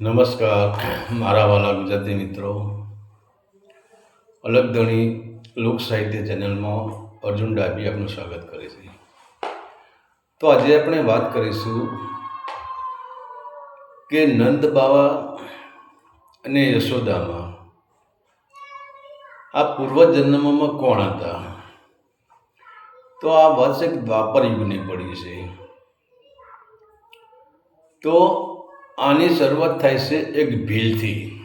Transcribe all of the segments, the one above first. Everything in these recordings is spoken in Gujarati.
નમસ્કાર, મારા વાલા ગુજરાતી મિત્રો. અલગ ધણી લોક સાહિત્ય ચેનલમાં અર્જુન ડાબી આપનું સ્વાગત કરે છે. તો આજે આપણે વાત કરીશું કે નંદ બાવા અને યશોદામાં આ પૂર્વજન્મમાં કોણ હતા? તો આ વાત છે દ્વાપર યુગની પડી છે. તો આની શરૂઆત થાય છે એક ભીલથી.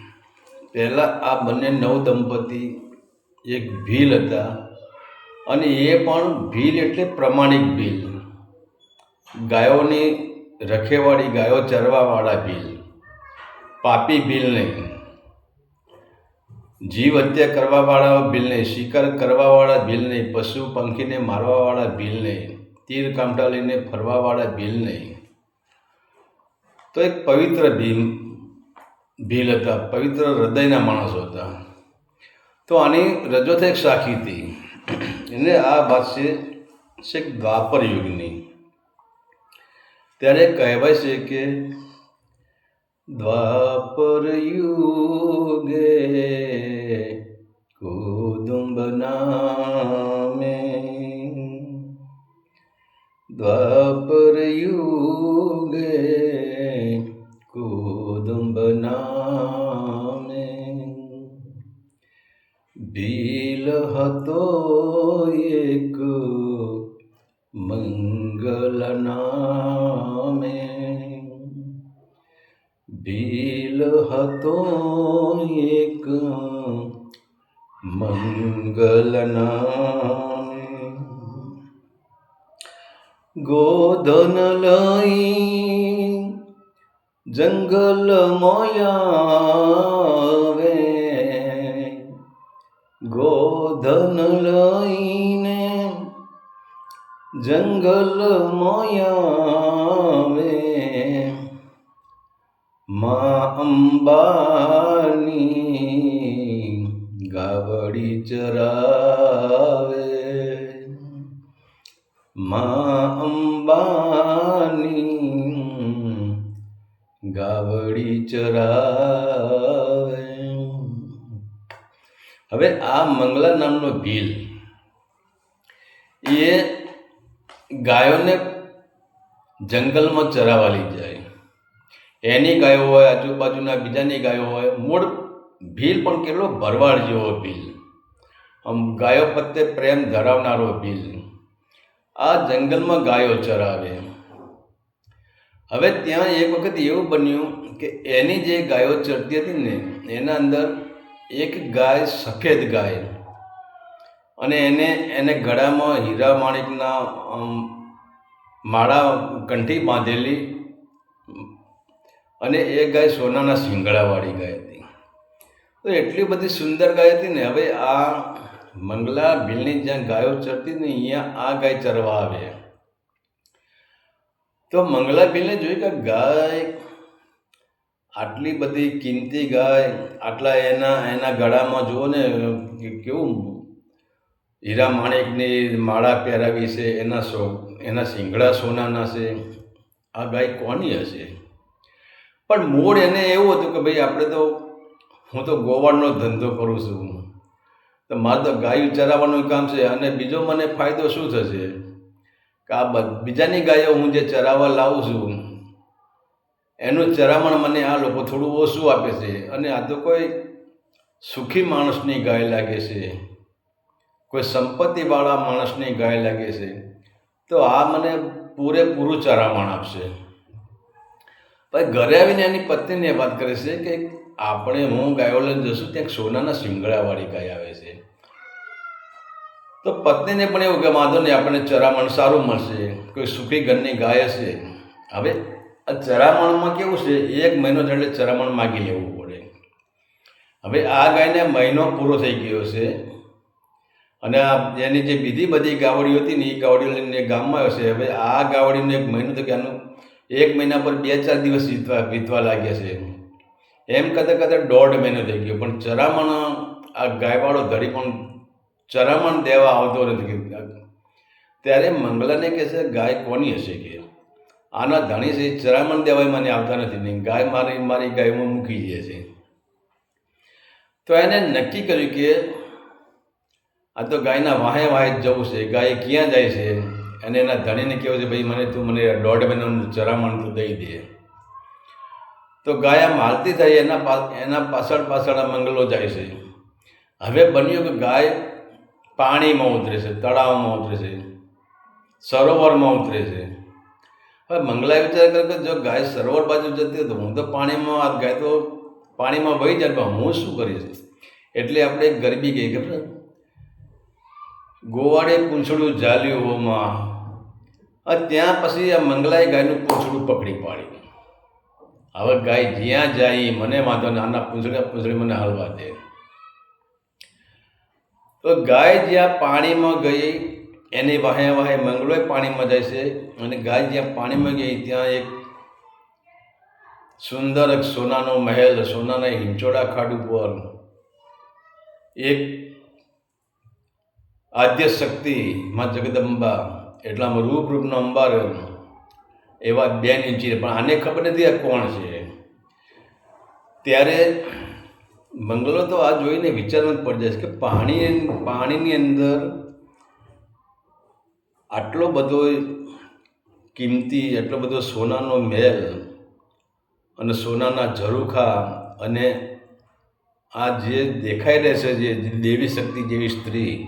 પહેલાં આ બંને નવ દંપતી એક ભીલ હતા અને એ પણ ભીલ એટલે પ્રમાણિક ભીલ. ગાયોની રખેવાળી ગાયો ચરવાવાળા ભીલ. પાપી ભીલ નહીં. જીવ હત્યા કરવાવાળા ભીલ નહીં, શિકાર કરવાવાળા ભીલ નહીં, પશુ પંખીને મારવાવાળા ભીલ નહીં, તીર કામટા લઈને ફરવાવાળા ભીલ નહીં. તો એક પવિત્ર ભીમ, ભીલ હતા, પવિત્ર હૃદયના માણસો હતા. તો આની રજૂઆત એક સાખી હતી. એને આ વાત છે છેક દ્વાપર યુગની. ત્યારે કહેવાય છે કે દ્વાપર યુગે કુદુંબ નામે દ્વાપર યુગે કુદુંબ નામે ભીલ હતો એક મંગલ નામે ભીલ હતો એક મંગલ નામે ગોધન લઈ જંગલ મોયાવે ગોધન લઈને જંગલ મોયાવે મા અંબાની ગાવડી ચરાવે. મા અંબાની ગાવડી ચરાવે. હવે આ મંગલા નામનો ભીલ, એ ગાયોને જંગલમાં ચરાવવા લઈ જાય. એની ગાયો હોય, આજુબાજુના બીજાની ગાયો હોય, મૂળ ભીલ પણ કેટલો ભરવાડ જેવો ભીલ. આમ ગાયો પ્રત્યે પ્રેમ ધરાવનારો ભીલ. આ જંગલમાં ગાયો ચરાવે. હવે ત્યાં એક વખત એવું બન્યું કે એની જે ગાયો ચરતી હતી ને, એના અંદર એક ગાય સફેદ ગાય. અને એને એને ગળામાં હીરા માણિકના માળા કંઠી બાંધેલી. અને એ ગાય સોનાના શિંગડાવાળી ગાય હતી. તો એટલી બધી સુંદર ગાય હતી ને, હવે આ મંગલા ભીલની જ્યાં ગાયો ચરતી ને, અહીંયા આ ગાય ચરવા આવે. તો મંગલા ભીલને જોયું કે ગાય આટલી બધી કિંમતી ગાય, આટલા એના એના ગળામાં જુઓ ને કેવું હીરા માણેકની માળા પહેરાવી છે, એના સો, એના શિંગડા સોનાના છે. આ ગાય કોની હશે? પણ મૂળ એને એવું હતું કે ભાઈ, આપણે તો, હું તો ગોવાળનો ધંધો કરું છું. તો મારે તો ગાયું ચરાવવાનું કામ છે અને બીજો મને ફાયદો શું થશે? આ બધ- બીજાની ગાયો હું જે ચરાવવા લાવું છું, એનું ચરામણ મને આ લોકો થોડું ઓછું આપે છે અને આ તો કોઈ સુખી માણસની ગાય લાગે છે, કોઈ સંપત્તિવાળા માણસની ગાય લાગે છે, તો આ મને પૂરેપૂરું ચરામણ આપશે. પછી ઘરે આવીને એની પત્નીને વાત કરે છે કે આપણે હું ગાયો લઈને જશું, ત્યાં સોનાના શિંગડાવાળી ગાય આવે છે. તો પત્નીને પણ એવું કે, વાંધો નહીં, આપણને ચરામણ સારું મળશે, કોઈ સુખી ઘરની ગાય હશે. હવે આ ચરામણમાં કેવું છે, એક મહિનો એટલે ચરામણ માગી લેવું પડે. હવે આ ગાયને મહિનો પૂરો થઈ ગયો છે, અને આ એની જે બીજી બધી ગાવડીઓ હતી ને, એ ગાવડીઓ લઈને ગામમાં આવ્યો છે. હવે આ ગાવડીને એક મહિનો તો કે, આનું એક મહિના પર બે ચાર દિવસ વીતવા વીતવા લાગ્યા છે. એમ કદાચ કદાચ દોઢ મહિનો થઈ ગયો. પણ ચરામણ, આ ગાયવાળો ધરી પણ ચરામણ દેવા આવતો નથી ત્યારે મંગલાને કહે છે, ગાય કોની હશે કે? આના ધણી છે ચરામણ દેવાય મને આવતા નથી નહીં ગાય મારી મારી ગાયમાં મૂકી દે છે. તો એને નક્કી કર્યું કે આ તો ગાયના વાહે વાહે જવું છે, ગાય ક્યાં જાય છે? અને એના ધણીને કહેવું છે, ભાઈ, મને તું મને દોઢ મહિનાનું ચરામણ તું દઈ દે. તો ગાય આમ હાલતી થઈ, એના એના પાછળ પાછળ આ મંગલો જાય છે. હવે બન્યું કે ગાય પાણીમાં ઉતરે છે, તળાવમાં ઉતરે છે, સરોવરમાં ઉતરે છે. હવે મંગલાએ વિચાર કર્યો કે જો ગાય સરોવર બાજુ જતી તો હું તો પાણીમાં આ ગાય તો પાણીમાં વહી જાય, પણ હું શું કરીશ? એટલે આપણે ગરબી ગઈ છે? ગોવાડે પૂંછડું ઝાલ્યું હોમાં ત્યાં પછી આ મંગલાએ ગાયનું પૂંછડું પકડી પાડી. હવે ગાય જ્યાં જાય, મને વાંધો નાના પૂંછડે પૂંછડી મને હલવા દે. તો ગાય જ્યાં પાણીમાં ગઈ, એની વાહે વાહે મંગલોય પાણીમાં જાય છે અને ગાય જ્યાં પાણીમાં ગઈ, ત્યાં એક સુંદર એક સોનાનો મહેલ, સોનાના હિંચોડા ખાડ ઉપર એક આદ્ય શક્તિ માં જગદંબા, એટલામાં રૂપ રૂપનો અંબાર એવા બેન ઇંચી પણ આને ખબર નથી આ કોણ છે. ત્યારે મંગલો તો આ જોઈને વિચારમાં જ પડી છે કે પાણી પાણીની અંદર આટલો બધો કિંમતી એટલો બધો સોનાનો મહેલ અને સોનાના ઝરૂખા અને આ જે દેખાઈ રહેશે જે દેવી શક્તિ જેવી સ્ત્રી,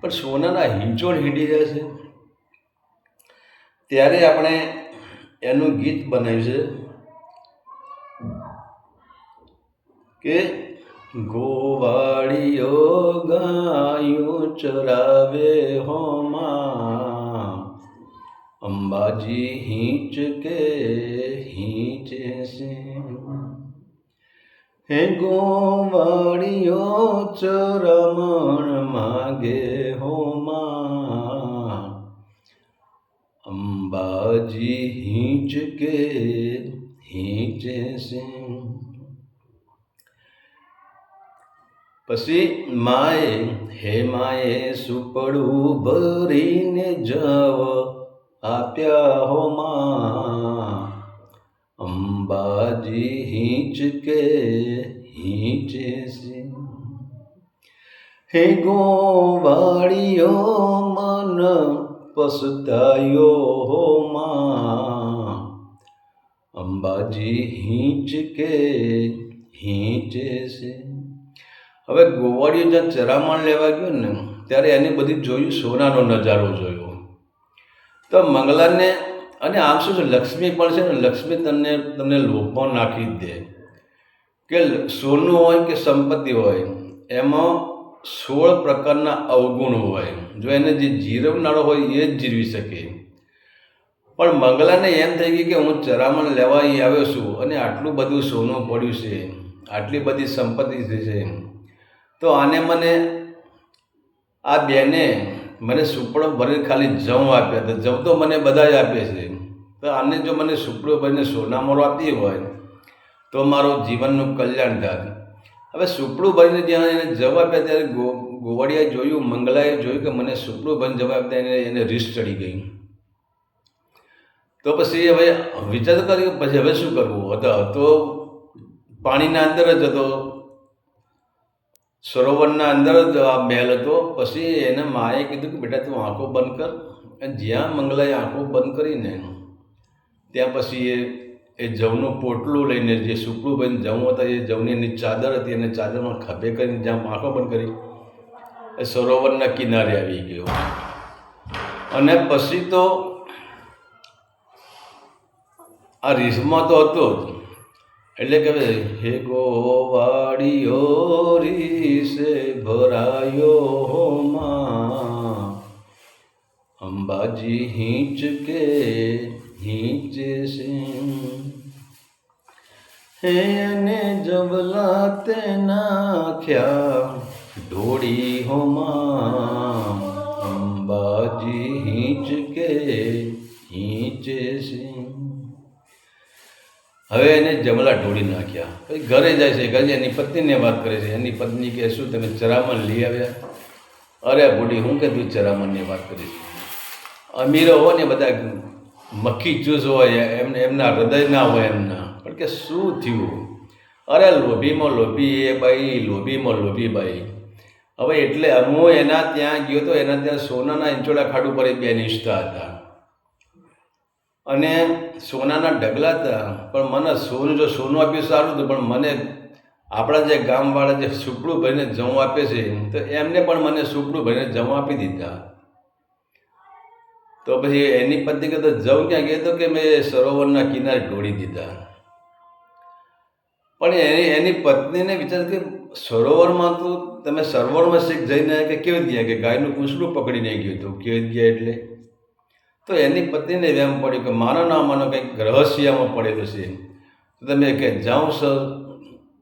પણ સોનાના હિંચોળ હીંડી રહેશે ત્યારે આપણે એનું ગીત બનાવ્યું છે કે ગોવાળીઓ ગાયું ચરાવે હોમાં અંબાજી હિંચ કે હિંચે છે. હે ગોવાળીઓ ચરમણ માગે હોમાં અંબાજી હિંચ કે હિંચે છે. પછી માએ, હે માએ, સુપડું ભરીને જવ આપ્યા હો માં. અંબાજી હિંચકે હિંચે છે હે ગોવાળીઓ મન પસતાયો હો માં. અંબાજી હિંચકે હિંચે છે હવે ગોવાળીઓ જ્યાં ચરામણ લેવા ગયો ને, ત્યારે એને બધી જોયું સોનાનો નજારો જોયો. તો મંગલાને, અને આમ શું છે, લક્ષ્મી પણ છે ને, લક્ષ્મી તમને તમને લોભમાં નાખી જ દે. કે સોનું હોય કે સંપત્તિ હોય, એમાં સોળ પ્રકારના અવગુણ હોય. જો એને જે જીરવનારો હોય એ જ જીરવી શકે. પણ મંગલાને એમ થઈ ગયું કે હું ચરામણ લેવા અહીં આવ્યો છું, અને આટલું બધું સોનું પડ્યું છે, આટલી બધી સંપત્તિ છે. તો આને મને આ બેને મને સુપડો ભરીને ખાલી જવ આપ્યા તો જવ તો મને બધા જ આપે છે. તો આને જો મને સુપડો ભરીને સોનામોરો આપી હોય, તો મારું જીવનનું કલ્યાણ થાય. હવે સુપડું ભરીને જ્યાં એને જવા આપ્યા ત્યારે ગો ગોવાડિયાએ જોયું, મંગલાએ જોયું કે મને સુપડું ભરીને જવાબ આપ્યા એને એને રીસ ચડી ગઈ. તો પછી હવે વિચાર કર્યો, પછી હવે શું કરવું? હતો તો પાણીના અંદર જ હતો. સરોવરના અંદર જ આ મહેલ હતો. પછી એને માએ કીધું કે બેટા તું આંખો બંધ કર. અને જ્યાં મંગલાએ આંખો બંધ કરીને ત્યાં પછી એ એ જવનું પોટલું લઈને જે સુકડું ભાઈને જવું હતા, એ જવની એની ચાદર હતી અને ચાદરમાં ખભે કરીને જ્યાં આંખો બંધ કરી, એ સરોવરના કિનારે આવી ગયો. અને પછી તો આ રીસમાં તો હતો જ. એટલે કે હે ગોવાળીઓ રીસે ભરાયો હો માં. અંબાજી હિંચ કે હિંચે છે હે ને જબલા તે નાખ્યા ઢોળી હો માં. અંબાજી હિંચ કે હિંચે છે હવે એને જમલા ઢોળી નાખ્યા. પછી ઘરે જાય છે ઘરે એની પત્નીને વાત કરે છે, એની પત્ની કે, શું તમે ચરામણ લઈ આવ્યા? અરે બુડી, હું કે તું ચરામણની વાત કરીશ? અમીરો હો ને બધા મક્ખી ચૂસ હોય એમને એમના હૃદય ના હોય એમના. પણ કે શું થયું? અરે લોભીમાં લોભી એ બાઈ, લોભીમાં લોભી બાઈ. હવે એટલે હું એના ત્યાં ગયો તો એના ત્યાં સોનાના ઇંચોડા ખાડું પર બે નિષ્ઠા હતા. અને સોનાના ઢગલા હતા, પણ મને સોનું જો સોનું આપ્યું સારું હતું પણ મને આપણા જે ગામવાળા જે સુપડું ભરીને જવું આપે છે, તો એમને પણ મને સુપડું ભરીને જવું આપી દીધા. તો પછી એની પત્ની કહેતો તો જવું ક્યાં? કહેતો કે મેં સરોવરના કિનારે ઢોળી દીધા. પણ એની એની પત્નીને વિચાર કે સરોવરમાં તો તમે સરોવરમાં શીખ જઈને કે કેવી ગયા? કે ગાયનું પૂંછડું પકડીને ગયું હતું. કેવી ગયા એટલે? તો એની પત્નીને એમ પડ્યું કે માનો ના માનો કંઈક રહસ્યમાં પડેલું છે. તો તમે કે જાઉં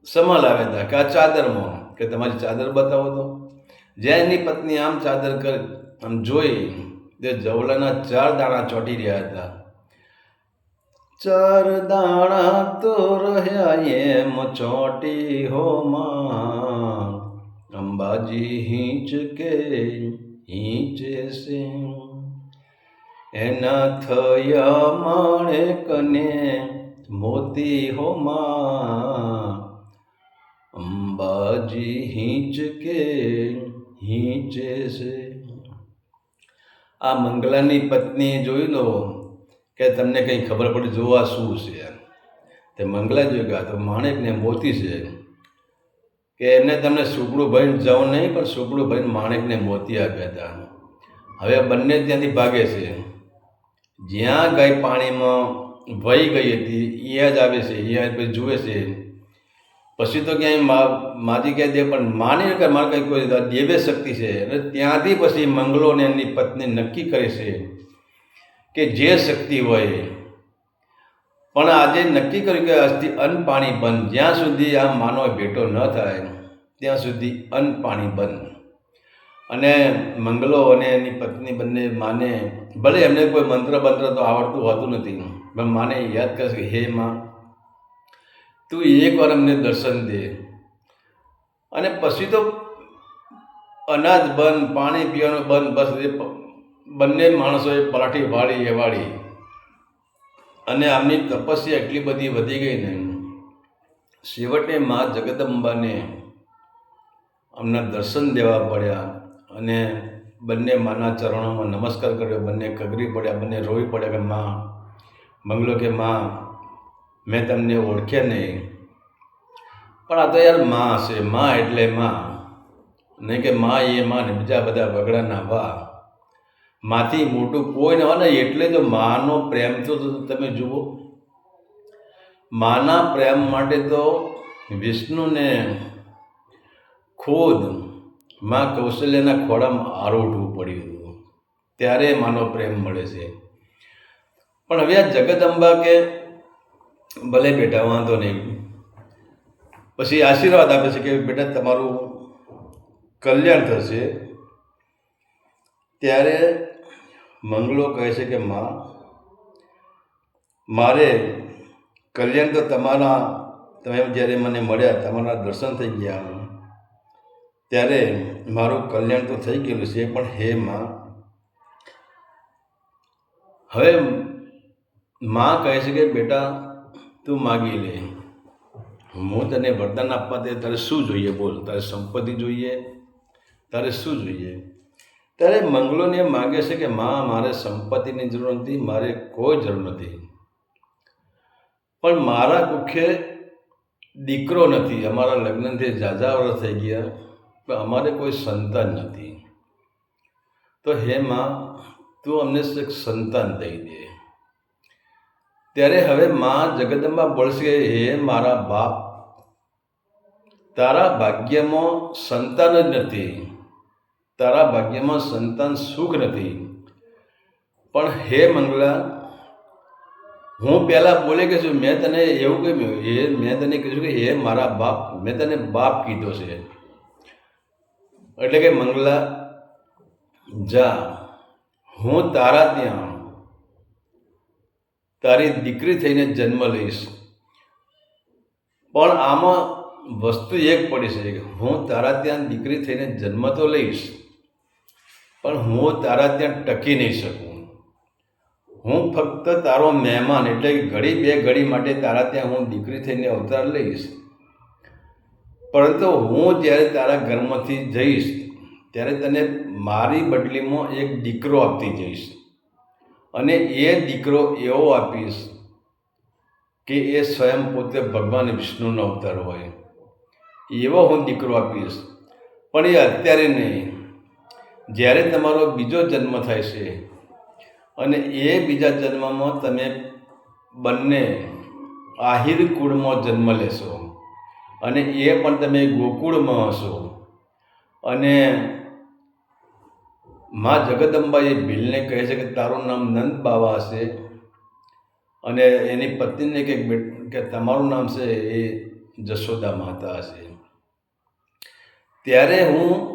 સમા લાવે હતા કે આ ચાદરમાં, કે તમારી ચાદર બતાવો તો. જ્યાં એની પત્ની આમ ચાદર કર, આમ જોઈ, તે જવલાના ચાર દાણા ચોંટી રહ્યા હતા. ચાર દાણા તો રહ્યા એમ ચોટી હો માં, અંબાજી હિંચ કે હિંચે છે. એના થયા માણેકને મોતી હો માં. અંબાજી હિંચ કે હિંચે છે. આ મંગલાની પત્ની જોઈ લો, કે તમને કંઈ ખબર પડી જોવા શું છે. તે મંગલા જોઈ ગયા, તો માણેકને મોતી છે. કે એમને તમને સુકડું ભાઈને જવું નહીં, પણ સુકડું ભાઈને માણેકને મોતી આપ્યા હતા. હવે બંને ત્યાંથી ભાગે છે. જ્યાં ગાય પાણીમાં વહી ગઈ હતી અહીંયા જ આવે છે અહીંયા પછી જુએ છે. પછી તો ક્યાંય મા, માજી કહી દે પણ માની કે મારે કંઈ કોઈ દેવે શક્તિ છે. અને ત્યાંથી પછી મંગલો અને એની પત્ની નક્કી કરે છે કે જે શક્તિ હોય. પણ આજે નક્કી કર્યું કે આજથી અન્ન પાણી બંધ. જ્યાં સુધી આ માનવ ભેટો ન થાય, ત્યાં સુધી અન્ન પાણી બંધ. અને મંગલો અને એની પત્ની બંને માને, ભલે એમને કોઈ મંત્ર બંત્ર તો આવડતું હોતું નથી, પણ માને યાદ કરશે હે માં, તું એકવાર અમને દર્શન દે. અને પછી તો અનાજ બંધ પાણી પીવાનું બંધ બસ એ બંને માણસોએ પલાઠી વાળી એવાળી અને આમની તપસ્યા એટલી બધી વધી ગઈ ને છેવટે મા જગદંબાને અમને દર્શન દેવા પડ્યા. અને બંને માના ચરણોમાં નમસ્કાર કર્યો. બંને કગરી પડ્યા, બંને રોવી પડ્યા કે માં, મંગલો કે માં, મેં તમને ઓળખ્યા નહીં. પણ આ તો યારમાં હશે માં એટલે માં. નહીં કે માં એ માં ને બીજા બધા વગડાના વા. માથી મોટું કોઈ ન હોય ને એટલે તો માનો પ્રેમ તો તમે જુઓ. માના પ્રેમ માટે તો વિષ્ણુને ખુદ માં કૌશલ્યના ખોળામાં આરોઢવું પડ્યું હતું. ત્યારે માનો પ્રેમ મળે છે. પણ હવે આ જગદંબા કે ભલે બેટા, વાંધો નહીં. પછી આશીર્વાદ આપે છે કે બેટા, તમારું કલ્યાણ થશે. ત્યારે મંગલો કહે છે કે, માં, મારે કલ્યાણ તો તમારા, તમે જ્યારે મને મળ્યા, તમારા દર્શન થઈ ગયા. ત્યારે મારું કલ્યાણ તો થઈ ગયેલું છે, પણ હે માં, હવે માં કહે છે કે, બેટા, તું માગી લે. હું તને વરદાન આપવા દે, તારે શું જોઈએ બોલ? તારે સંપત્તિ જોઈએ? તારે શું જોઈએ? ત્યારે મંગલોને માગે છે કે, માં, મારે સંપત્તિની જરૂર નથી, મારે કોઈ જરૂર નથી. પણ મારા કુખે દીકરો નથી. અમારા લગ્નથી વર્ષ થઈ ગયા. પણ અમારે કોઈ સંતાન નથી. તો હે માં, તું અમને એક સંતાન દઈ દે. ત્યારે હવે માં જગદંબા બોલશે, હે મારા બાપ, તારા ભાગ્યમાં સંતાન જ નથી. તારા ભાગ્યમાં સંતાન સુખ નથી. પણ હે મંગલા, હું પહેલાં બોલે કે છું, મેં તને એવું કહ્યું એ મેં તને કીધું કે, હે મારા બાપ, મેં તને બાપ કીધો છે. એટલે કે મંગલા, જા, હું તારા ત્યાં તારી દીકરી થઈને જન્મ લઈશ. પણ આમાં વસ્તુ એક પડી છે કે હું તારા ત્યાં દીકરી થઈને જન્મ તો લઈશ, પણ હું તારા ત્યાં ટકી નહીં શકું. હું ફક્ત તારો મહેમાન એટલે ઘડી બે ઘડી માટે તારા ત્યાં હું દીકરી થઈને અવતાર લઈશ. પરંતુ હું જ્યારે તારા ઘરમાંથી જઈશ, ત્યારે તને મારી બદલીમાં એક દીકરો આપતી જઈશ. અને એ દીકરો એવો આપીશ કે એ સ્વયં પોતે ભગવાન વિષ્ણુનો અવતાર હોય. એવો હું દીકરો આપીશ. પણ એ અત્યારે નહીં. જ્યારે તમારો બીજો જન્મ થાય છે અને એ બીજા જન્મમાં તમે બંને આહિર કુળમાં જન્મ લેશો. અને એ પણ તમે ગોકુળમાં હશો. અને મા જગદંબા એ ભીલને કહે છે કે તારું નામ નંદ બાવા હશે. અને એની પત્નીને કે તમારું નામ છે એ જશોદા માતા હશે. ત્યારે હું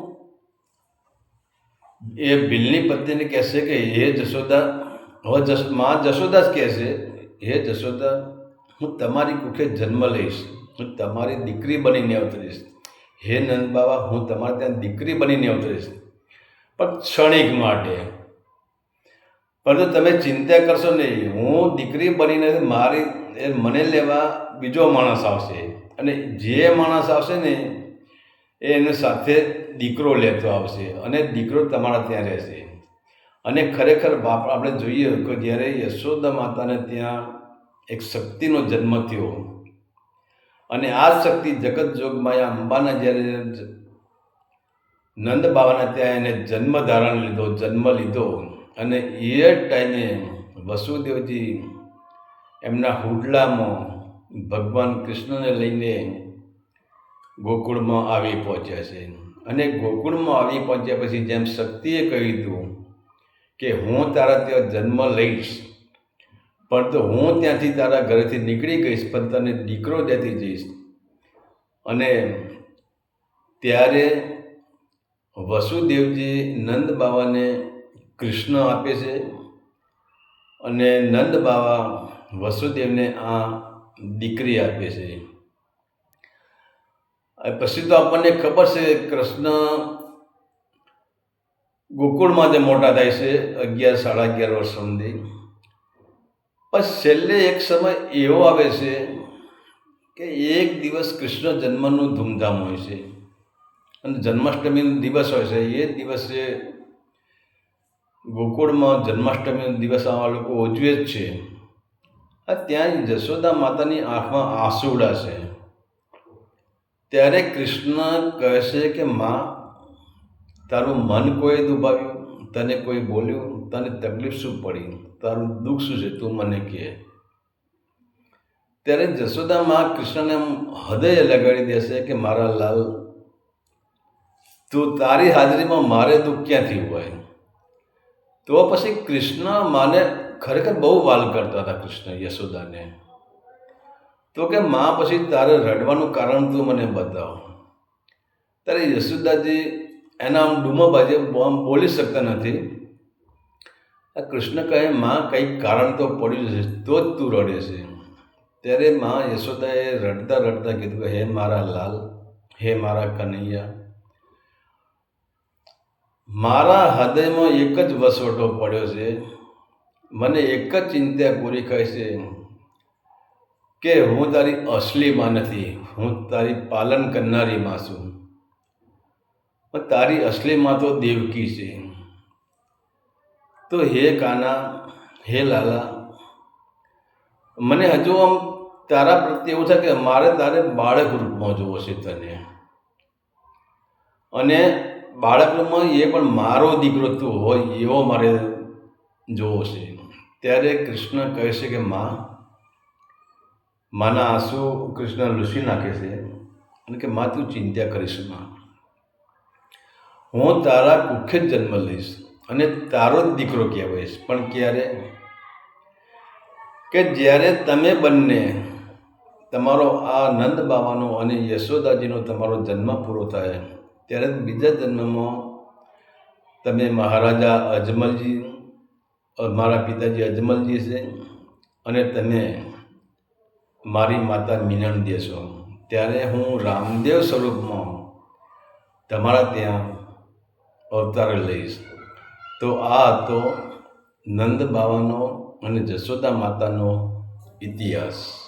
એ ભીલની પત્નીને કહેશે કે હે જશોદા, હવે જશ મા જશોદા જ કહેશે, હે જશોદા, હું તમારી કુખે જન્મ લઈશ. હું તમારી દીકરી બનીને અવતરીશ હે નંદ બાબા, હું તમારે ત્યાં દીકરી બનીને અવતરીશ પણ ક્ષણિક માટે. પરંતુ તમે ચિંતા કરશો નહીં. હું દીકરી બનીને મારી એ મને લેવા બીજો માણસ આવશે. અને જે માણસ આવશે ને, એ એને સાથે દીકરો લેતો આવશે અને દીકરો તમારા ત્યાં રહેશે. અને ખરેખર બાપ, આપણે જોઈએ કે જ્યારે યશોદા માતાને ત્યાં એક શક્તિનો જન્મ થયો અને આ શક્તિ જગત જોગમાયા અંબાના જ્યારે નંદ બાવાના ત્યાં એને જન્મ ધારણ લીધો, જન્મ લીધો અને એ ટાઈમે વસુદેવજી એમના હુડલામાં ભગવાન કૃષ્ણને લઈને ગોકુળમાં આવી પહોંચ્યા છે. અને ગોકુળમાં આવી પહોંચ્યા પછી જેમ શક્તિએ કહી દીધું કે હું તારા ત્યાં જન્મ લઈશ પણ તો હું ત્યાંથી તારા ઘરેથી નીકળી ગઈશ, પણ તને દીકરો દેતી જઈશ. અને ત્યારે વસુદેવજી નંદ બાવાને કૃષ્ણ આપે છે અને નંદ બાવા વસુદેવને આ દીકરી આપે છે. પછી તો આપણને ખબર છે કૃષ્ણ ગોકુળમાં જે મોટા થાય છે, અગિયાર, સાડા અગિયાર વર્ષ સુધી. પણ છેલ્લે એક સમય એવો આવે છે કે એક દિવસ કૃષ્ણ જન્મનું ધૂમધામ હોય છે. અને જન્માષ્ટમીનો દિવસ હોય છે. એ દિવસે ગોકુળમાં જન્માષ્ટમીનો દિવસ આવા લોકો ઉજવે જ છે. આ ત્યાં જશોદા માતાની આંખમાં આંસુડા છે ત્યારે કૃષ્ણ કહે છે કે, માં, તારું મન કોઈ દુભાવ્યું? તને કોઈ બોલ્યું? તને તકલીફ શું પડી? તારું દુઃખ શું છે? તું મને કહે. ત્યારે જશોદા માં કૃષ્ણને હૃદય લગાડી દેશે કે મારા લાલ, તું તારી હાજરીમાં મારે દુઃખ ક્યાંથી હોય? તો પછી કૃષ્ણ માને ખરેખર બહુ વાલ કરતા હતા કૃષ્ણ યશોદાને. તો કે માં, પછી તારે રડવાનું કારણ તું મને બતાવ. ત્યારે યશોદાજી એના આમ ડૂમો બાજે આમ બોલી શકતા નથી. આ કૃષ્ણ કહે, માં, કંઈક કારણ તો પડ્યું છે તો જ તું રડે છે. ત્યારે માં યશોદાએ રડતા રડતા કીધું કે, હે મારા લાલ, હે મારા કનૈયા, મારા હૃદયમાં એક જ વસવટો પડ્યો છે. મને એક જ ચિંતા પૂરી કહે છે કે હું તારી અસલી માં નથી, હું તારી પાલન કરનારી માં છું. પણ તારી અસલી માં તો દેવકી છે. તો હે કાના, હે લાલા, મને હજુ આમ તારા પ્રત્યે એવું છે કે મારે તારે બાળક રૂપમાં જોવો છે તને. અને બાળક રૂપમાં એ પણ મારો દીકરો તું હોય એવો મારે જોવો છે. ત્યારે કૃષ્ણ કહે છે કે માં, માના આંસુ કૃષ્ણ લૂસી નાખે છે અને કે માં તું ચિંતા કરીશમાં હું તારા કુખે જ જન્મ લઈશ અને તારો જ દીકરો કહેવાઈશ. પણ ક્યારે? કે જ્યારે તમે બંને તમારો આ નંદ બાવાનો અને યશોદાજીનો તમારો જન્મ પૂરો થાય, ત્યારે બીજા જન્મમાં તમે મહારાજા અજમલજી, મારા પિતાજી અજમલજી છે અને તમે મારી માતા મીનણ દેશો ત્યારે હું રામદેવ સ્વરૂપમાં તમારા ત્યાં અવતાર લઈશ તો આ હતો નંદ બાવાનો અને જશોદા માતાનો ઇતિહાસ.